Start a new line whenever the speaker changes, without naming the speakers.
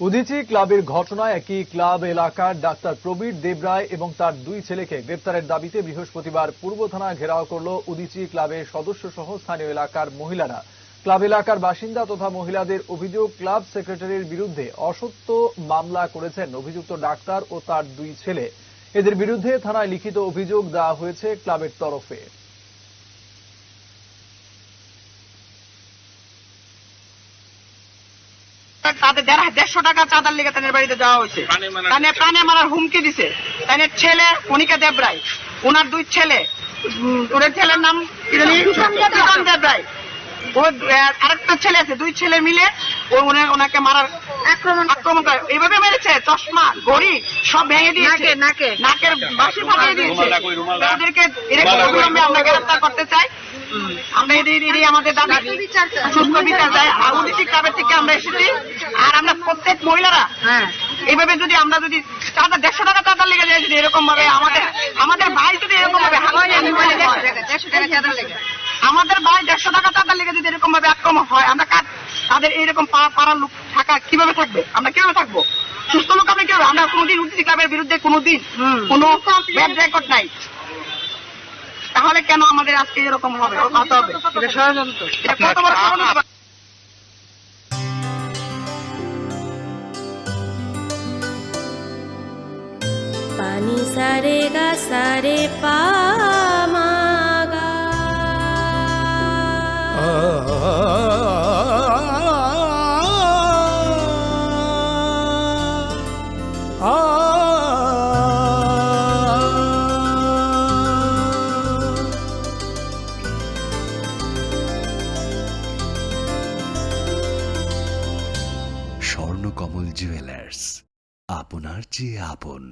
উদিচি ক্লাবের ঘটনায় একই ক্লাব এলাকার ডাক্তার প্রবীর দেবরায় এবং তার দুই ছেলেকে গ্রেপ্তারের দাবিতে বৃহস্পতিবার পূর্ব থানা ঘেরাও করল উদিচি ক্লাবের সদস্য সহ স্থানীয় এলাকার মহিলারা। ক্লাব এলাকার বাসিন্দা তথা মহিলাদের অভিযোগ, ক্লাব সেক্রেটারির বিরুদ্ধে অসত্য মামলা করেছেন অভিযুক্ত ডাক্তার ও তার দুই ছেলে। এদের বিরুদ্ধে থানায় লিখিত অভিযোগ দেওয়া হয়েছে ক্লাবের তরফে।
তাদের দেড় দেড়শো টাকা চাঁদার লেগে তাদের বাড়িতে যাওয়া হয়েছে। তানে প্রাণে মারার হুমকি দিছে। তাদের ছেলে কণিকা দেবরায় ওনার দুই ছেলে ওদের ছেলের নাম দেবরায়। ও আরেকটা ছেলে আছে দুই ছেলে মিলে ও ওনাকে মারার আক্রমণ আক্রমণ করে। এইভাবে মেরেছে চশমা ঘড়ি সব ভেঙে দিয়েছে।
নাকে, নাকে।
নাকের বাসি ফাটিয়ে দিয়েছে। ওদেরকে এরকম আমরা গ্রেফতার করতে চাই। আমরা আমাদের দাবি সুস্থ বিচার চাই। আউডিটি ক্লাবের থেকে আমরা এসেছি। আমরা প্রত্যেক মহিলারা
হ্যাঁ।
এইভাবে যদি আমরা যদি চাঁদা দেড়শো টাকা চাঁদার লেগে যায় যদি এরকম ভাবে আমাদের আমাদের ভাই যদি এরকম ভাবে আমাদের ভাই দেড়শো টাকা চাঁদার লেগে যদি এরকম ভাবে আক্রমণ হয় আমরা তাদের এইরকম পাড়ার লোক থাকা কীভাবে থাকবে? আমরা কীভাবে থাকব? সুস্থ লোক আমরা কীভাবে আমরা কোনোদিন উদ্যোগী ক্লাবের বিরুদ্ধে কোনোদিন। কোনো ব্যাড রেকর্ড নাই। তাহলে কেন আমাদের আজকে এরকম হবে? হতে হবে ষড়যন্ত্র
পানি সারে গা সারে পামাগা
স্বর্ণকমল জুয়েলার্স আপনার চেয়ে আপন।